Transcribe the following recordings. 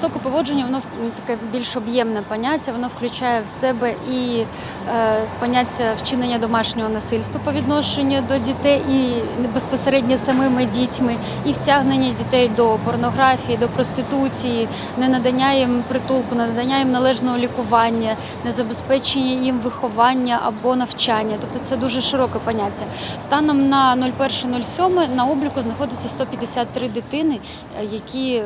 жорстоке поводження, воно таке більш об'ємне поняття, воно включає в себе і е, поняття вчинення домашнього насильства по відношенню до дітей, і безпосередньо самими дітьми, і втягнення дітей до порнографії, до проституції, ненадання їм притулку, ненадання їм належного лікування, незабезпечення їм виховання або навчання. Тобто це дуже широке поняття. Станом на 01.07 на обліку знаходиться 153 дитини, е, які е,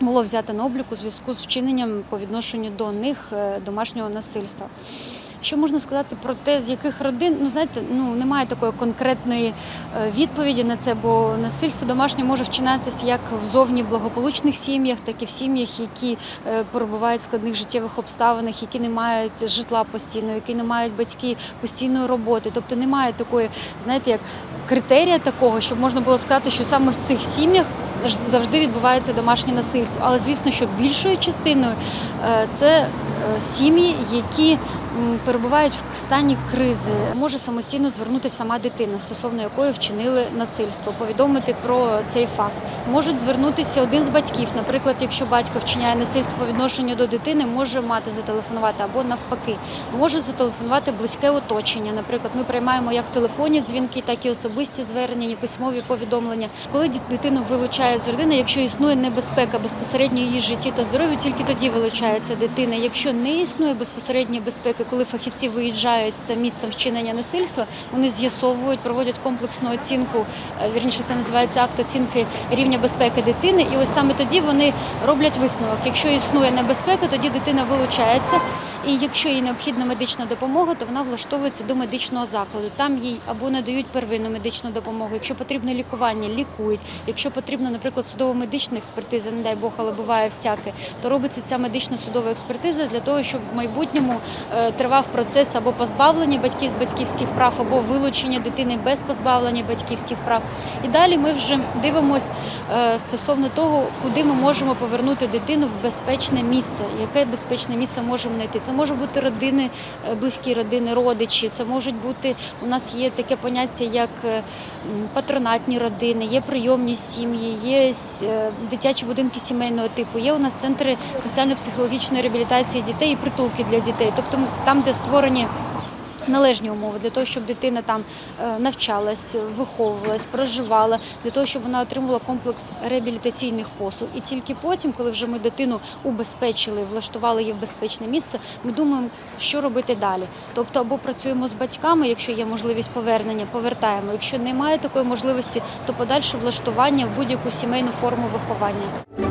було взято на облік у зв'язку з вчиненням по відношенню до них е, домашнього насильства. Що можна сказати про те, з яких родин? Ну знаєте, ну немає такої конкретної е, відповіді на це, бо насильство домашнє може вчинатися як в зовні благополучних сім'ях, так і в сім'ях, які е, перебувають в складних життєвих обставинах, які не мають житла постійно, які не мають батьки постійної роботи. Тобто немає такої, знаєте, як критерія такого, щоб можна було сказати, що саме в цих сім'ях завжди відбувається домашнє насильство. Але звісно, що більшою частиною е, це е, сім'ї, які перебувають в стані кризи. Може самостійно звернутися сама дитина, стосовно якої вчинили насильство, повідомити про цей факт. Можуть звернутися один з батьків. Наприклад, якщо батько вчиняє насильство по відношенню до дитини, може мати зателефонувати або навпаки, може зателефонувати близьке оточення. Наприклад, ми приймаємо як телефонні дзвінки, так і особисті звернення, письмові повідомлення. Коли дитину вилучають з родини, якщо існує небезпека безпосередньо її житті та здоров'ю, тільки тоді вилучається дитина. Якщо не існує безпосередньої безпеки, коли фахівці виїжджають за місцем вчинення насильства, вони з'ясовують, проводять комплексну оцінку. е, Вірніше це називається акт оцінки рівня безпеки дитини. І ось саме тоді вони роблять висновок. Якщо існує небезпека, тоді дитина вилучається. І якщо їй необхідна медична допомога, то вона влаштовується до медичного закладу. Там їй або надають первинну медичну допомогу. Якщо потрібне лікування, лікують. Якщо потрібна, наприклад, судово-медична експертиза, не дай Бог, але буває всяке, то робиться ця медична судова експертиза для того, щоб в майбутньому е, тривав процес або позбавлення батьків з батьківських прав, або вилучення дитини без позбавлення батьківських прав. І далі ми вже дивимося е, стосовно того, куди ми можемо повернути дитину в безпечне місце, яке безпечне місце можемо знайти. Це може бути родини, е, близькі родини, родичі. Це можуть бути у нас є таке поняття, як е, патронатні родини, є прийомні сім'ї, є е, дитячі будинки сімейного типу. Є у нас центри соціально-психологічної реабілітації дітей і притулки для дітей, тобто там, де створені належні умови для того, щоб дитина там е, навчалась, виховувалась, проживала, для того, щоб вона отримувала комплекс реабілітаційних послуг. І тільки потім, коли вже ми дитину убезпечили, влаштували її в безпечне місце, ми думаємо, що робити далі. Тобто, або працюємо з батьками, якщо є можливість повернення, повертаємо. Якщо немає такої можливості, то подальше влаштування в будь-яку сімейну форму виховання.